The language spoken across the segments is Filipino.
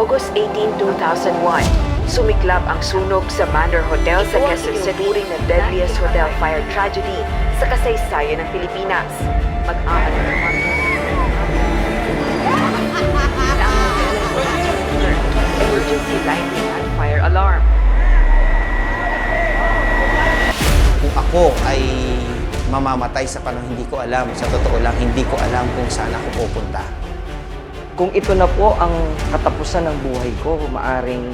August 18, 2001, sumiklab ang sunog sa Manor Hotel sa Quezon City, na deadliest hotel fire tragedy sa kasaysayan ng Pilipinas. Mag-aano naman emergency lighting at fire alarm. Kung ako ay mamamatay sa panahon hindi ko alam, sa totoo lang, hindi ko alam kung saan ako pupunta. Kung ito na po ang katapusan ng buhay ko, maaring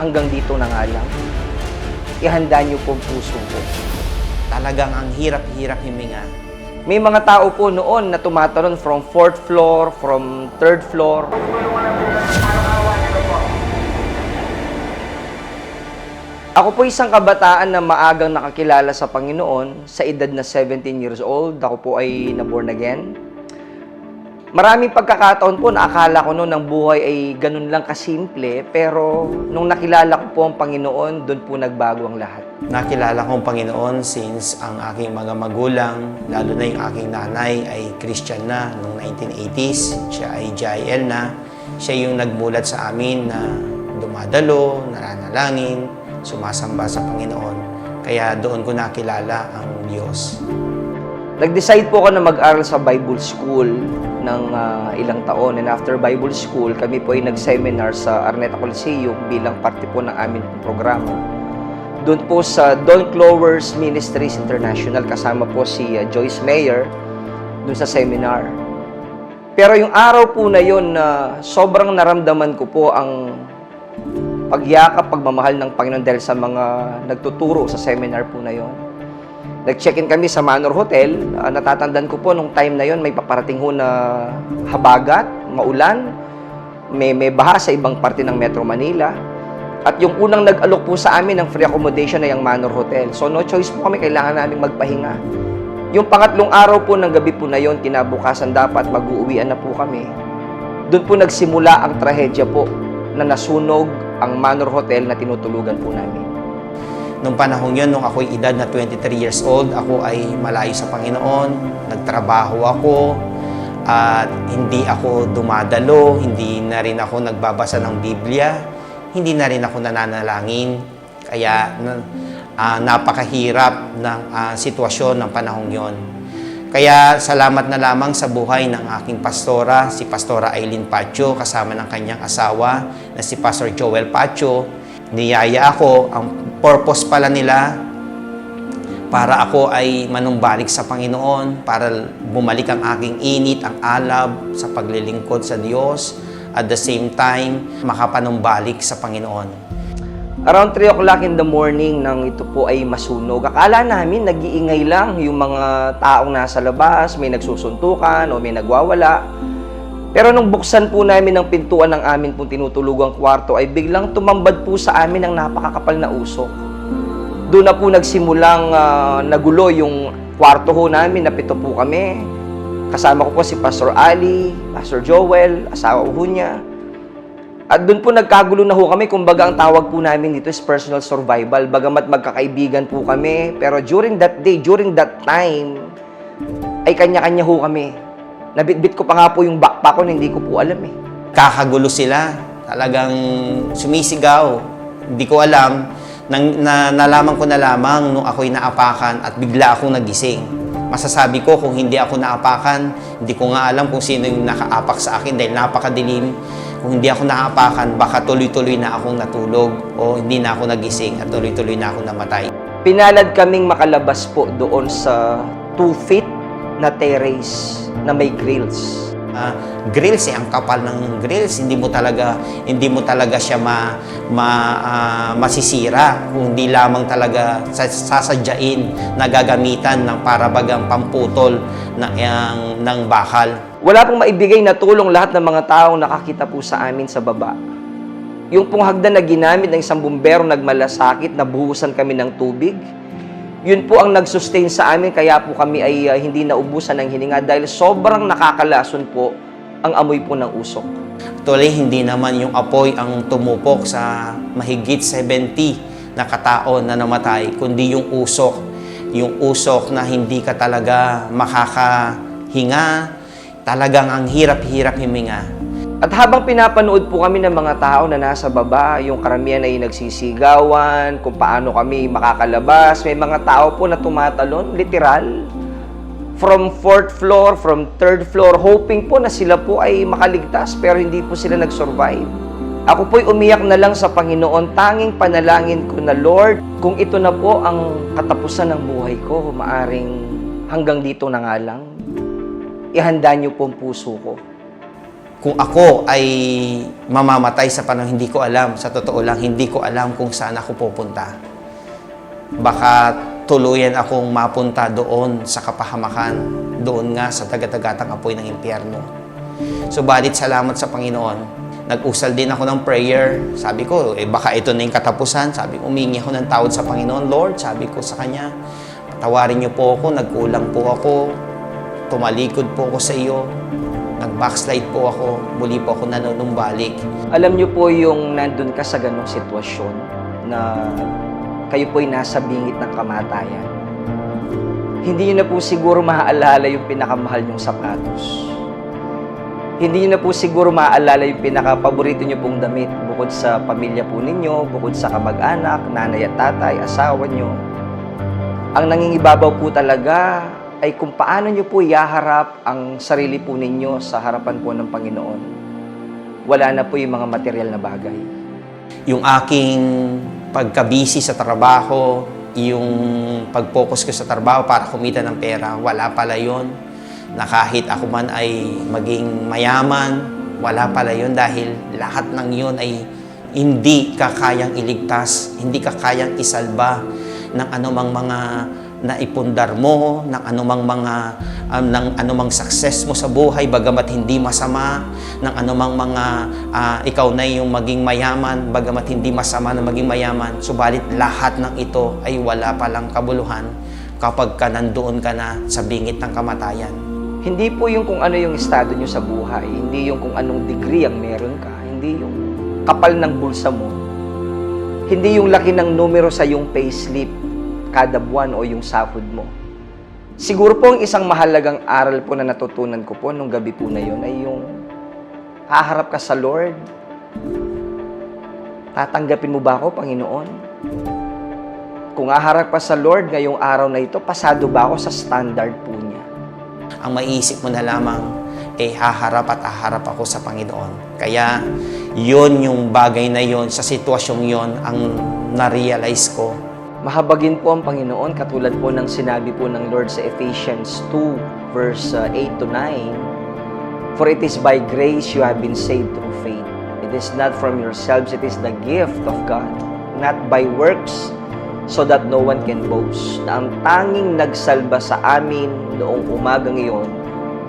hanggang dito na nga lang. Ihanda niyo po ang puso ko. Talagang ang hirap-hirap himinga. May mga tao po noon na tumatalon from fourth floor, from third floor. Ako po isang kabataan na maagang nakakilala sa Panginoon sa edad na 17 years old. Ako po ay na-born again. Maraming pagkakataon po na akala ko noon ang buhay ay ganun lang kasimple. Pero nung nakilala ko po ang Panginoon, doon po nagbago ang lahat. Nakilala ko ang Panginoon since ang aking mga magulang, lalo na yung aking nanay ay Christian na noong 1980s. Siya ay JIL na. Siya yung nagmulat sa amin na dumadalo, nananalangin, sumasamba sa Panginoon. Kaya doon ko nakilala ang Diyos. Nag-decide po ako na mag-aral sa Bible School ng ah, ilang taon. And after Bible School, kami po ay nag-seminar sa Arneta Coliseum bilang parte po ng aming programa. Doon po sa Don Clovers Ministries International, kasama po si ah, Joyce Mayer doon sa seminar. Pero yung araw po na yon na sobrang naramdaman ko po ang pagyakap, pagmamahal ng Panginoon dahil sa mga nagtuturo sa seminar po na yon. Nag-check-in kami sa Manor Hotel. Ah, natatandaan ko po nung time na yon may paparating ho na habagat, maulan, may, may baha sa ibang parte ng Metro Manila. At yung unang nag-alok po sa amin ng free accommodation ay ang Manor Hotel. So no choice po kami, kailangan namin magpahinga. Yung pangatlong araw po ng gabi po na yon, kinabukasan dapat mag-uuwian na po kami. Doon po nagsimula ang trahedya po na nasunog ang Manor Hotel na tinutulugan po namin. Nung panahon yun, nung ako'y edad na 23 years old, ako ay malayo sa Panginoon, nagtrabaho ako, at hindi ako dumadalo, hindi na rin ako nagbabasa ng Biblia, hindi na rin ako nananalangin. Kaya ah, napakahirap ng ah, sitwasyon ng panahong yon. Kaya salamat na lamang sa buhay ng aking pastora, si Pastora Aileen Pacho, kasama ng kanyang asawa na si Pastor Joel Pacho. Niyaya ako, ang purpose pala nila para ako ay manumbalik sa Panginoon, para bumalik ang aking init, ang alab sa paglilingkod sa Diyos, at the same time, makapanumbalik sa Panginoon. Around 3 o'clock in the morning nang ito po ay masunog, akala namin nag-iingay lang yung mga taong nasa labas, may nagsusuntukan o may nagwawala. Pero nung buksan po namin ang pintuan ng amin pong tinutulugang kwarto ay biglang tumambad po sa amin ang napakakapal na usok. Doon na po nagsimulang ah, nagulo yung kwarto ho namin, napito po kami. Kasama ko po si Pastor Ali, Pastor Joel, asawa ho niya. At doon po nagkagulo na ho kami, kumbaga ang tawag po namin dito is personal survival. Bagamat magkakaibigan po kami, pero during that day, during that time, ay kanya-kanya ho kami. Nabitbit ko pa nga po yung backpack ko na hindi ko po alam eh. Kakagulo sila, talagang sumisigaw. Hindi ko alam, nang, na, nalaman ko na lamang nung ako'y naapakan at bigla akong nagising. Masasabi ko kung hindi ako naapakan, hindi ko nga alam kung sino yung nakaapak sa akin dahil napakadilim. Kung hindi ako naapakan, baka tuloy-tuloy na akong natulog o hindi na ako nagising at tuloy-tuloy na ako namatay. Pinalad kaming makalabas po doon sa 2 feet na terrace na may grills. Ah, grills eh, ang kapal ng grills, hindi mo talaga hindi mo talaga siya ma, ma ah, masisira kung hindi lamang talaga sa- sasadyain na gagamitan ng parabagang pamputol ng, ng, ng bakal. Wala pong maibigay na tulong lahat ng mga taong nakakita po sa amin sa baba. Yung pong hagdan na ginamit ng isang bumbero nagmalasakit, nabuhusan kami ng tubig. Yun po ang nag-sustain sa amin, kaya po kami ay uh, hindi naubusan ng hininga dahil sobrang nakakalason po ang amoy po ng usok. Actually, hindi naman yung apoy ang tumupok sa mahigit 70 na katao na namatay, kundi yung usok. Yung usok na hindi ka talaga makakahinga, talagang ang hirap-hirap himinga. At habang pinapanood po kami ng mga tao na nasa baba, yung karamihan ay nagsisigawan, kung paano kami makakalabas, may mga tao po na tumatalon, literal, from fourth floor, from third floor, hoping po na sila po ay makaligtas, pero hindi po sila nag-survive. Ako po'y umiyak na lang sa Panginoon, tanging panalangin ko na, Lord, kung ito na po ang katapusan ng buhay ko, maaring hanggang dito na nga lang, ihanda niyo po ang puso ko. Kung ako ay mamamatay sa panahon, hindi ko alam. Sa totoo lang, hindi ko alam kung saan ako pupunta. Baka tuluyan akong mapunta doon sa kapahamakan, doon nga sa taga-tagatang apoy ng impyerno. Subalit salamat sa Panginoon. Nag-usal din ako ng prayer. Sabi ko, eh baka ito na yung katapusan. Sabi ko, umingi ako ng tawad sa Panginoon. Lord, sabi ko sa Kanya, patawarin niyo po ako, nagkulang po ako, tumalikod po ako sa iyo, nag-backslide po ako, muli po ako nanunumbalik. Alam niyo po yung nandun ka sa ganong sitwasyon na kayo po'y nasa bingit ng kamatayan. Hindi niyo na po siguro maaalala yung pinakamahal niyong sapatos. Hindi niyo na po siguro maaalala yung pinaka-paborito niyo pong damit bukod sa pamilya po ninyo, bukod sa kamag-anak, nanay at tatay, asawa niyo. Ang nangingibabaw po talaga ay kung paano niyo po iaharap ang sarili po ninyo sa harapan po ng Panginoon. Wala na po yung mga material na bagay. Yung aking pagkabisi sa trabaho, yung pag-focus ko sa trabaho para kumita ng pera, wala pala yon na kahit ako man ay maging mayaman, wala pala yon dahil lahat ng yon ay hindi ka kayang iligtas, hindi ka kayang isalba ng anumang mga naipundar mo, ng anumang mga um, ng anumang success mo sa buhay bagamat hindi masama, ng anumang mga ah, ikaw na yung maging mayaman bagamat hindi masama na maging mayaman, subalit lahat ng ito ay wala palang kabuluhan kapag ka nandoon ka na sa bingit ng kamatayan. Hindi po yung kung ano yung estado nyo sa buhay, hindi yung kung anong degree ang meron ka, hindi yung kapal ng bulsa mo, hindi yung laki ng numero sa yung payslip kada buwan o yung sahod mo. Siguro po ang isang mahalagang aral po na natutunan ko po nung gabi po na yun ay yung haharap ka sa Lord. Tatanggapin mo ba ako, Panginoon? Kung haharap ka sa Lord ngayong araw na ito, pasado ba ako sa standard po niya? Ang maiisip mo na lamang, eh haharap at haharap ako sa Panginoon. Kaya, yon yung bagay na yon sa sitwasyong yon ang na-realize ko Mahabagin po ang Panginoon katulad po ng sinabi po ng Lord sa Ephesians 2 verse uh, 8 to 9. For it is by grace you have been saved through faith. It is not from yourselves, it is the gift of God, not by works, so that no one can boast. Na ang tanging nagsalba sa amin noong umagang iyon,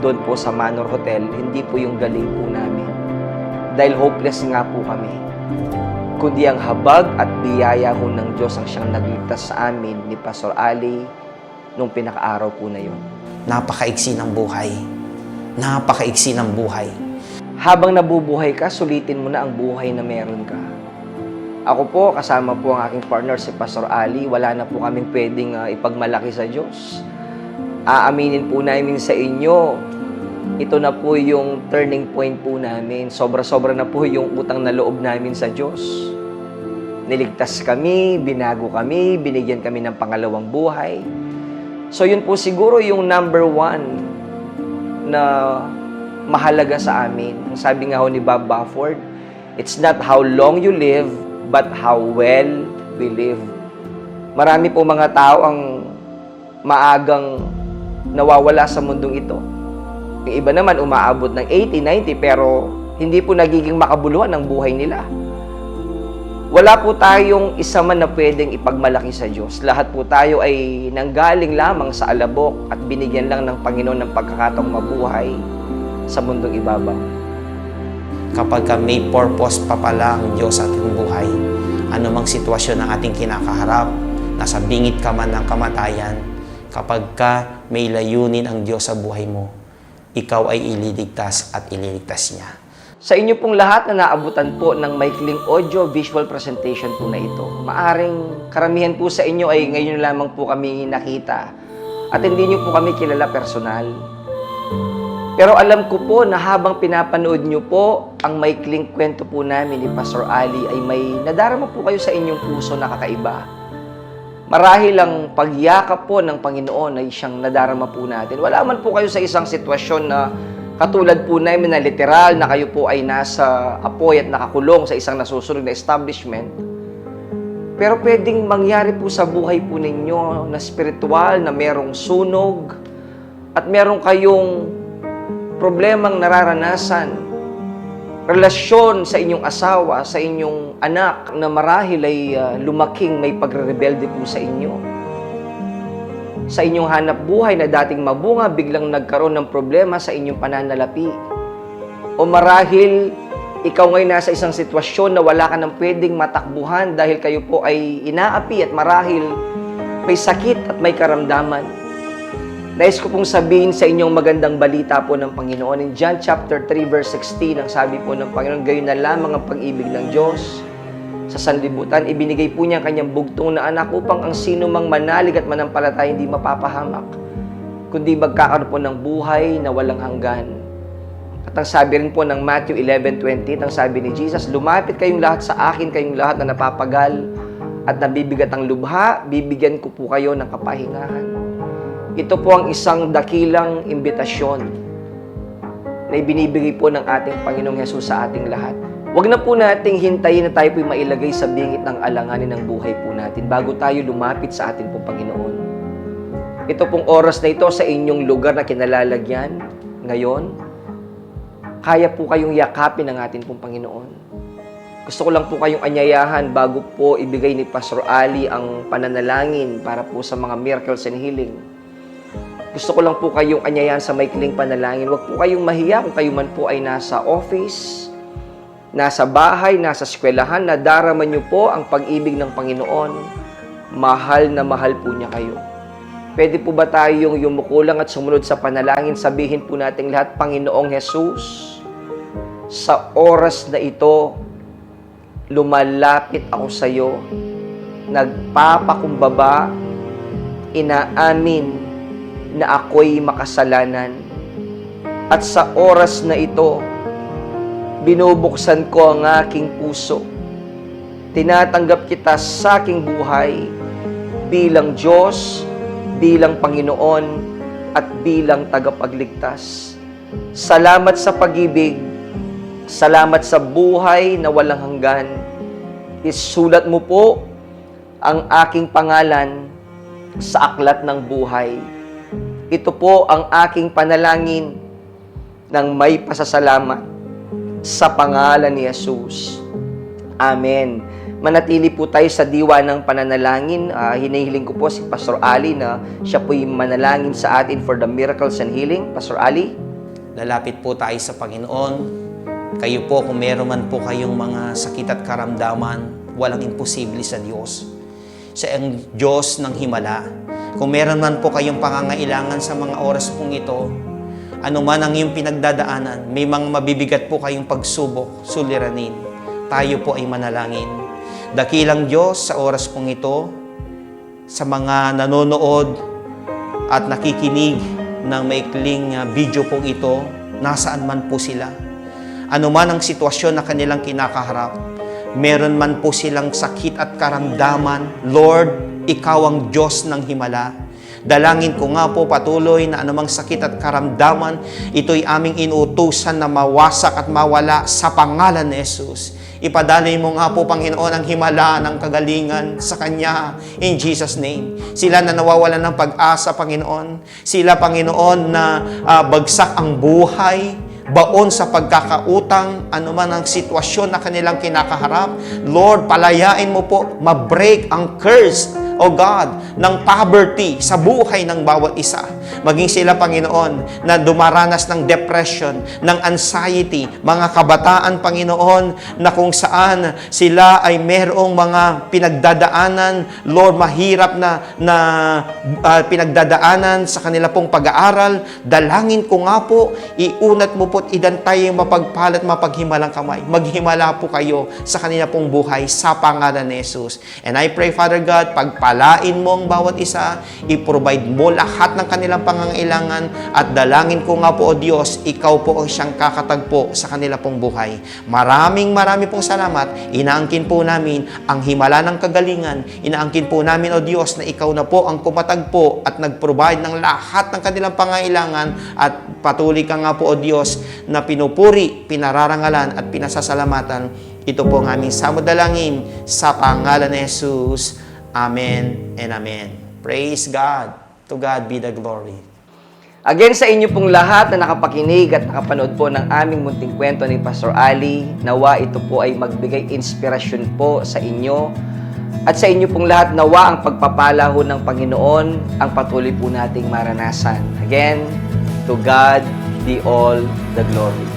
doon po sa Manor Hotel, hindi po yung galing po namin. Dahil hopeless nga po kami kundi ang habag at biyaya ho ng Diyos ang siyang nagligtas sa amin ni Pastor Ali nung pinakaaraw po na yon. napakaiksi ng buhay. Napakaiksi ng buhay. Habang nabubuhay ka, sulitin mo na ang buhay na meron ka. Ako po, kasama po ang aking partner si Pastor Ali, wala na po kaming pwedeng ah, ipagmalaki sa Diyos. Aaminin po namin sa inyo, ito na po yung turning point po namin. Sobra-sobra na po yung utang na loob namin sa Diyos. Niligtas kami, binago kami, binigyan kami ng pangalawang buhay. So yun po siguro yung number one na mahalaga sa amin. Ang sabi nga ho ni Bob Bafford, it's not how long you live, but how well we live. Marami po mga tao ang maagang nawawala sa mundong ito. Yung iba naman umaabot ng 80, 90 pero hindi po nagiging makabuluhan ang buhay nila. Wala po tayong isa man na pwedeng ipagmalaki sa Diyos. Lahat po tayo ay nanggaling lamang sa alabok at binigyan lang ng Panginoon ng pagkakataong mabuhay sa mundong ibabaw. Kapag ka may purpose pa pala ang Diyos sa ating buhay, anumang sitwasyon ng ating kinakaharap, nasa bingit ka man ng kamatayan, kapag ka may layunin ang Diyos sa buhay mo, ikaw ay ililigtas at ililigtas niya. Sa inyo pong lahat na naabutan po ng maikling audio-visual presentation po na ito, maaring karamihan po sa inyo ay ngayon lamang po kami nakita at hindi niyo po kami kilala personal. Pero alam ko po na habang pinapanood nyo po ang maikling kwento po namin ni Pastor Ali ay may nadarama po kayo sa inyong puso na kakaiba. Marahil ang pagyakap po ng Panginoon ay siyang nadarama po natin. Wala man po kayo sa isang sitwasyon na katulad po namin na literal na kayo po ay nasa apoy at nakakulong sa isang nasusunod na establishment. Pero pwedeng mangyari po sa buhay po ninyo na spiritual, na merong sunog, at meron kayong problemang nararanasan, relasyon sa inyong asawa, sa inyong anak na marahil ay ah, lumaking may pagre-rebelde po sa inyo. Sa inyong hanap buhay na dating mabunga, biglang nagkaroon ng problema sa inyong pananalapi. O marahil ikaw ngayon nasa isang sitwasyon na wala ka nang pwedeng matakbuhan dahil kayo po ay inaapi at marahil may sakit at may karamdaman. Nais ko pong sabihin sa inyong magandang balita po ng Panginoon. In John chapter 3 verse 16, ang sabi po ng Panginoon, gayon na lamang ang pag-ibig ng Diyos sa sanlibutan. Ibinigay po niya ang kanyang bugtong na anak upang ang sino mang manalig at manampalataya hindi mapapahamak, kundi magkakaroon po ng buhay na walang hanggan. At ang sabi rin po ng Matthew 11.20, ang sabi ni Jesus, Lumapit kayong lahat sa akin, kayong lahat na napapagal at nabibigat ang lubha, bibigyan ko po kayo ng kapahingahan. Ito po ang isang dakilang imbitasyon na ibinibigay po ng ating Panginoong Yesus sa ating lahat. Huwag na po nating hintayin na tayo po'y mailagay sa bingit ng alanganin ng buhay po natin bago tayo lumapit sa ating pong Panginoon. Ito pong oras na ito sa inyong lugar na kinalalagyan ngayon, kaya po kayong yakapin ng ating pong Panginoon. Gusto ko lang po kayong anyayahan bago po ibigay ni Pastor Ali ang pananalangin para po sa mga miracles and healing. Gusto ko lang po kayong anyayahan sa maikling panalangin. Huwag po kayong mahiya kung kayo man po ay nasa office, nasa bahay, nasa eskwelahan, na darama niyo po ang pag-ibig ng Panginoon. Mahal na mahal po niya kayo. Pwede po ba tayong yumukulang at sumunod sa panalangin? Sabihin po nating lahat, Panginoong Jesus, sa oras na ito, lumalapit ako sa iyo, nagpapakumbaba, inaamin na ako'y makasalanan. At sa oras na ito, binubuksan ko ang aking puso. Tinatanggap kita sa aking buhay bilang Diyos, bilang Panginoon, at bilang tagapagligtas. Salamat sa pag-ibig, salamat sa buhay na walang hanggan. Isulat mo po ang aking pangalan sa aklat ng buhay. Ito po ang aking panalangin ng may pasasalamat sa pangalan ni Jesus. Amen. Manatili po tayo sa diwa ng pananalangin. Ah, hinihiling ko po si Pastor Ali na siya po'y manalangin sa atin for the miracles and healing. Pastor Ali? Lalapit po tayo sa Panginoon. Kayo po, kung meron man po kayong mga sakit at karamdaman, walang imposible sa Diyos. Sa ang Diyos ng Himala. Kung meron man po kayong pangangailangan sa mga oras pong ito, ano man ang iyong pinagdadaanan, may mga mabibigat po kayong pagsubok, suliranin. Tayo po ay manalangin. Dakilang Diyos sa oras pong ito, sa mga nanonood at nakikinig ng maikling uh, video pong ito, nasaan man po sila. Ano man ang sitwasyon na kanilang kinakaharap, meron man po silang sakit at karamdaman, Lord, Ikaw ang Diyos ng Himala. Dalangin ko nga po patuloy na anumang sakit at karamdaman, ito'y aming inuutusan na mawasak at mawala sa pangalan ni Jesus. Ipadalay mo nga po, Panginoon, ang himala ng kagalingan sa Kanya in Jesus' name. Sila na nawawalan ng pag-asa, Panginoon. Sila, Panginoon, na ah, bagsak ang buhay, baon sa pagkakautang, anuman ang sitwasyon na kanilang kinakaharap. Lord, palayain mo po, ma-break ang curse, O God, ng poverty sa buhay ng bawat isa. Maging sila, Panginoon, na dumaranas ng depression, ng anxiety, mga kabataan, Panginoon, na kung saan sila ay merong mga pinagdadaanan, Lord, mahirap na, na ah, pinagdadaanan sa kanila pong pag-aaral. Dalangin ko nga po, iunat mo po't idantay yung mapagpalat, mapaghimalang kamay. Maghimala po kayo sa kanila pong buhay sa pangalan ni Jesus. And I pray, Father God, pagpalain mo ang bawat isa, i-provide mo lahat ng kanilang pangangailangan at dalangin ko nga po o Diyos, ikaw po ang siyang kakatagpo sa kanila pong buhay. Maraming maraming pong salamat. Inaangkin po namin ang himala ng kagalingan. Inaangkin po namin o Diyos na ikaw na po ang kumatagpo at nag-provide ng lahat ng kanilang pangangailangan at patuloy ka nga po o Diyos na pinupuri, pinararangalan at pinasasalamatan. Ito po ang aming samodalangin sa pangalan ni Jesus. Amen and Amen. Praise God. To God be the glory. Again sa inyo pong lahat na nakapakinig at nakapanood po ng aming munting kwento ni Pastor Ali, nawa ito po ay magbigay inspirasyon po sa inyo at sa inyo pong lahat nawa ang pagpapala ho ng Panginoon ang patuloy po nating maranasan. Again, to God be all the glory.